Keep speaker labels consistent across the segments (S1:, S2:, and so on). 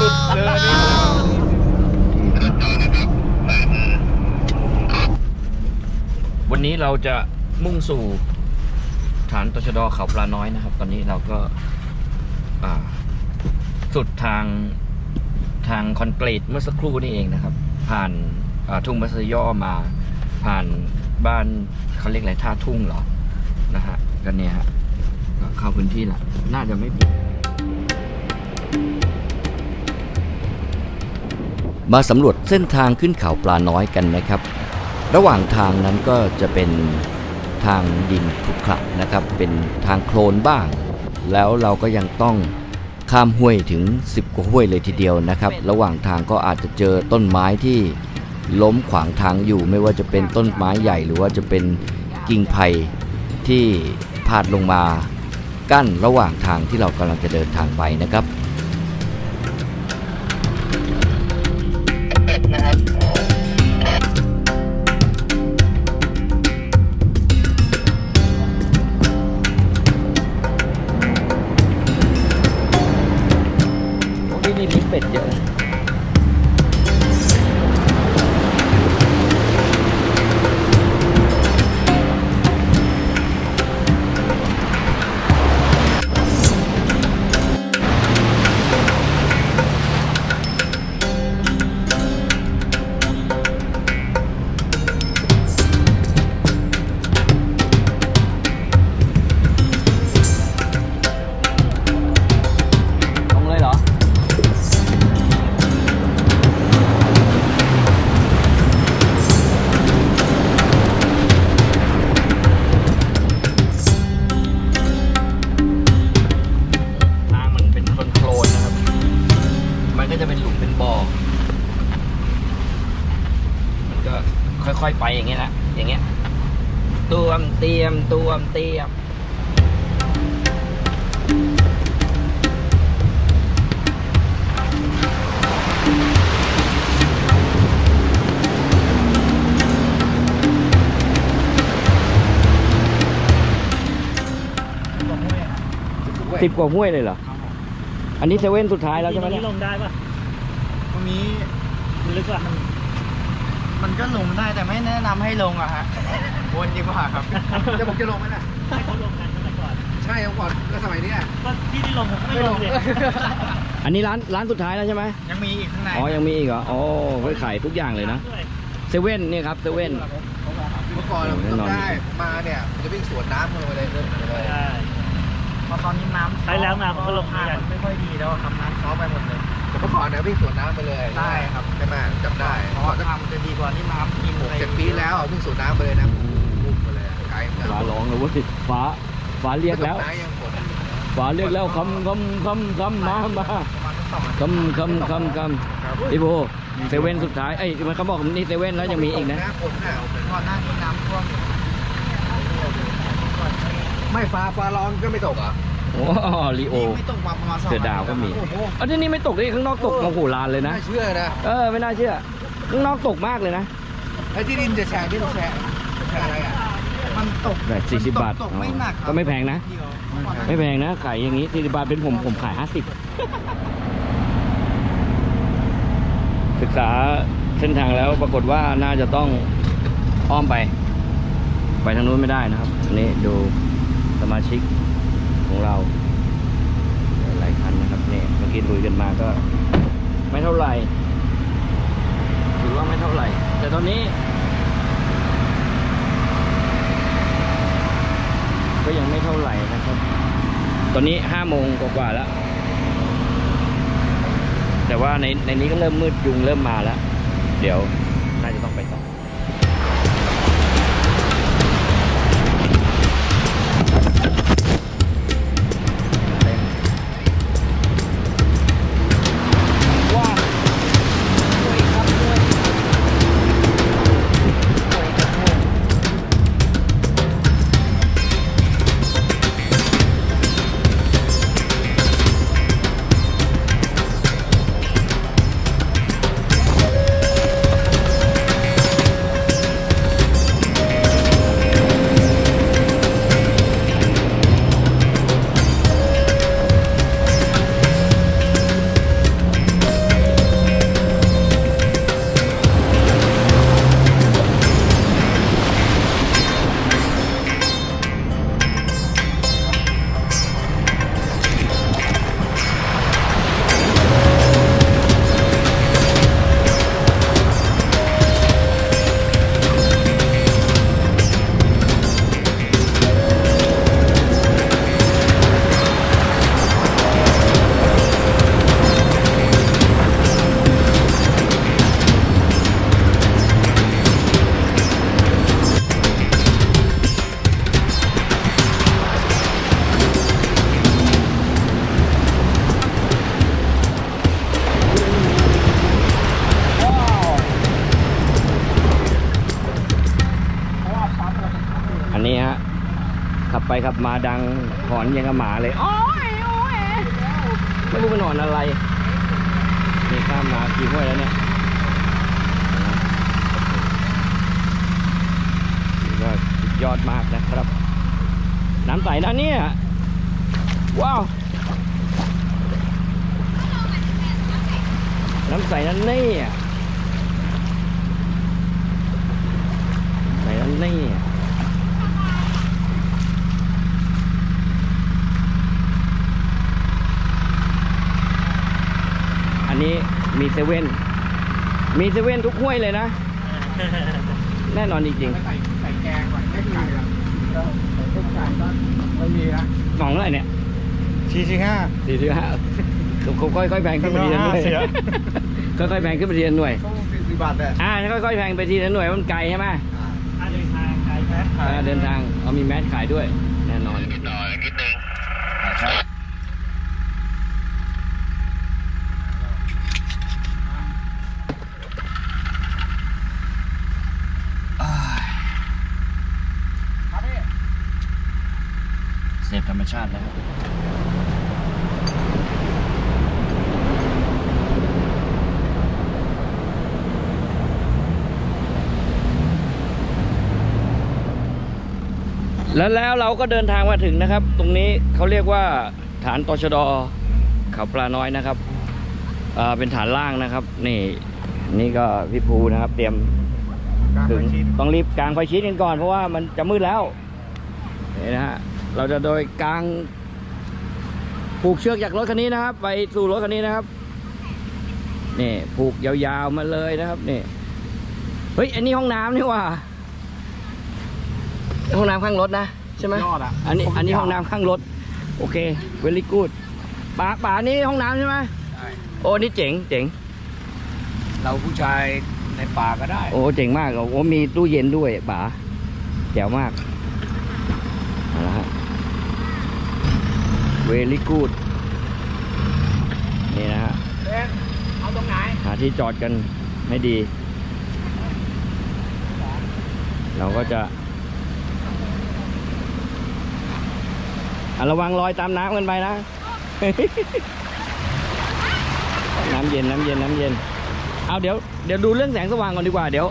S1: ดลยนี่วันนี้เราจะมุ่งสู่ฐานตชดเขาปลาน้อยนะครับ ตอนนี้เราก็สุดทางทางคอนกรีตเมื่อสักครู่นี่เองนะครับ ผ่านทุ่งมัสย่อมา ผ่านบ้านเขาเรียกอะไรท่าทุ่งหรอนะฮะกันเนี่ยฮะเข้าพื้นที่ละน่าจะไม่ผิด
S2: มาสำรวจเส้นทางขึ้นเขาปลาน้อยกันนะครับ ระหว่างทางนั้นก็จะเป็นทางดินขรุขระนะครับ เป็นทางโคลนบ้าง แล้วเราก็ยังต้องข้ามห้วยถึง 10 กว่าห้วยเลยทีเดียวนะครับ ระหว่างทางก็อาจจะเจอต้นไม้ที่ล้มขวางทางอยู่ ไม่ว่าจะเป็นต้นไม้ใหญ่หรือว่าจะเป็นกิ่งไผ่ที่พาดลงมากั้นระหว่างทางที่เรากำลังจะเดินทางไปนะครับ
S1: ที่นี้เป็ดเยอะนะ เตรียมสิบกว่าห้วยเลยเหรออันนี้เซเว่นสุดท้ายแล้วใช่ไหม
S3: ตรง
S1: เนี่ย
S3: นี้ลงได้ปะ
S4: ตรงนี้
S3: มันลึกอะ
S4: มันก็ลงได้แต่ไม่แนะนำให้ลงอะฮะ วนดีกว่าครับจะผมจะลงไหมน่ะ
S3: ให้เขาลงกันตั้งแต่ก่อน
S4: ใช่ครับก่อนก็สมัยเนี้ย
S3: ก็ที่ที่ลงผมก็ไม่ลงเลย
S1: อันนี้ร้านร้านสุดท้ายแล้วใช่ไหม
S4: ยังมีอีกข้างใน
S1: อ๋อยังมีอีกเหรออ๋อเฮ้ยขายทุกอย่างเลยนะ
S3: ด้วย
S1: เซเว่นเนี่ยครับเซเว่น
S4: เมื่อก่อนเรา
S1: แน่นอน
S4: ได้มาเนี่ยผมจะวิ่งสวนน้ำลงไปเลยเริ่มเลย
S3: ใช่
S4: พอตอนนี้น้ำ
S3: ใช้แล้วมาเขาก็ลงเหมือนกัน
S4: ไม่ค่อยดีแล้วทำน้ำซอฟไปหมดเลยแต่เมื่อก่อนเนี่ยวิ่งสวนน้ำไปเลยได้ครับใช่ไหมจำได้เพราะว่าทำจะดีกว่านี่น้ำกินหกเจ็ดปีแล้ววิ่งสวนน้ำไปเลยนะพุ่ง ไปเลยไกลเหมือนกัน
S1: ฟ้าร้องแล้วเว้ยฟ้าฟ้าเรียกแล้ว
S4: ตน้ำยังฝน
S1: ฟ้าเรียกแล้วคำคำคำคำมามา
S4: ประมาณสักสองอาทิตย์
S1: คำคำคำคำพี่โบเซเว่นสุดท้ายเอ้ยมันเขาบอกนี่เซเว่นแล้วยังมีอีกนะ
S4: หน้าฝนน่ะก่อนหน้านี้น้ำท่วมไม่ฟ้าฟ้าร้องก็ไม่ตกเหรอะ
S1: โอ้ลีโอ
S4: ไม่ตกมาประมาณสอง
S1: เสือดาวก็มี
S4: โอ้โห
S1: อันนี้ไม่ตกเลยข้างนอกตกโอ้โหลานเลยนะ
S4: น่าเชื่อนะ
S1: เออไม่น่าเชื่อ ข้างนอกตกมากเลยนะ
S4: ไอ้ที่ดินจะแชร์ที่เราแชร์แชร์อะไรอะ มันตก
S1: แบบสี่สิบบาท
S4: ตกไม่หนักครับ
S1: ก็ไม่แพงนะไม่แพงนะขายอย่างนี้สี่สิบบาทเป็นผมผมขายห้าสิบศึกษาเส้นทางแล้วปรากฏว่าน่าจะต้องอ้อมไป ไปทางนู้นไม่ได้นะครับ อันนี้ดูสมาชิกของเรา หลายคันนะครับนี่เมื่อกี้ลุยกันมาก็ ไม่เท่าไหร่ถือว่าไม่เท่าไหร่ แต่ตอนนี้ ก็ยังไม่เท่าไหร่นะครับ ตอนนี้ห้าโมงกว่าๆแล้ว แต่ว่าในในนี้ก็เริ่มมืดยุงเริ่มมาแล้ว เดี๋ยว ไปขับมาดังหอนยังกับหมาเลยโอ้ยโอ้ยไม่รู้มันหอนอะไรนี่ข้ามมากี่ห้วยแล้วเนี่ยก็สุดยอดมากนะครับ น้ำใสนะเนี่ย ว้าว น้ำใสนั่นนี่ยใสนั่นนี่ยอันนี้มี เซเว่นมีเซเว่นทุกห้วยเลยนะ แน่นอนจริง
S4: ใส่ใส่แกงก่อนไม่ไก่อะใส่ต้มไก่ก็ไม่มีนะ
S1: ๆกล่องเท่าไหร่เนี่ย
S4: สี่สิบห้า
S1: สี่สิบห้าค่อยๆแพงขึ้นไปทีละหน่วย
S4: เสีย
S1: ค่อยๆแพงขึ้นไปทีละหน่วย
S4: ต้องสี่สิบบาทเลย
S1: อ่าค่อยๆแพงไปทีละหน่วยมันไกลใช่ไหม
S3: ค่าเดินทางไกลแพ้
S1: อ่าเดินทางเอามีแมสขายด้วย แน่นอน
S4: นิดหน่อยนิดนึง
S1: ครับ
S4: ครับพี่
S1: เสพธรรมชาติแล้วแล้วแล้วเราก็เดินทางมาถึงนะครับ ตรงนี้เขาเรียกว่าฐานตชดเขาปลาน้อยนะครับเป็นฐานล่างนะครับ นี่ นี่ก็พี่ภูนะครับ เตรียมถึงต้องรีบกางไฟชีสกันก่อนเพราะว่ามันจะมืดแล้วนี่นะฮะ เราจะโดยกางผูกเชือกจากรถคันนี้นะครับ ไปสู่รถคันนี้นะครับนี่ผูกยาวๆมาเลยนะครับนี่เฮ้ยอันนี้ห้องน้ำนี่หว่า ห้องน้ำข้างรถนะใช่ไหม
S4: ยอดอะ
S1: อันนี้อันนี้ห้องน้ำข้างรถ โอเคเวลี่กูดป่าป่านี่ห้องน้ำใช่ไหม
S4: ใช่
S1: โอ้นี่เจ๋งเจ๋ง
S4: เราผู้ชายในป่าก็ได้
S1: โอ้เจ๋งมากโอ้มีตู้เย็นด้วยป๋าแจ๋วมากเอาละฮะเวลี่กูดนี่นะฮะ
S4: เล่นเอาตรงไหน
S1: หาที่จอดกันให้ดี เราก็จะอะระวังรอยตามน้ำกันไปนะ น้ำเย็นน้ำเย็นน้ำเย็น เอาเดี๋ยวเดี๋ยวดูเรื่องแสงสว่างก่อนดีกว่าเดี๋ยว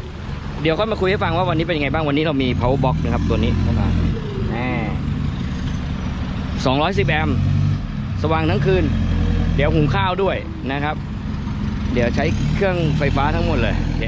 S1: เดี๋ยวค่อยมาคุยให้ฟังว่าวันนี้เป็นยังไงบ้างวันนี้เรามี power box นะครับตัวนี้เข้ามาแหม210 แอมป์ สว่างทั้งคืน เดี๋ยวหุงข้าวด้วยนะครับ เดี๋ยวใช้เครื่องไฟฟ้าทั้งหมดเลยโอเค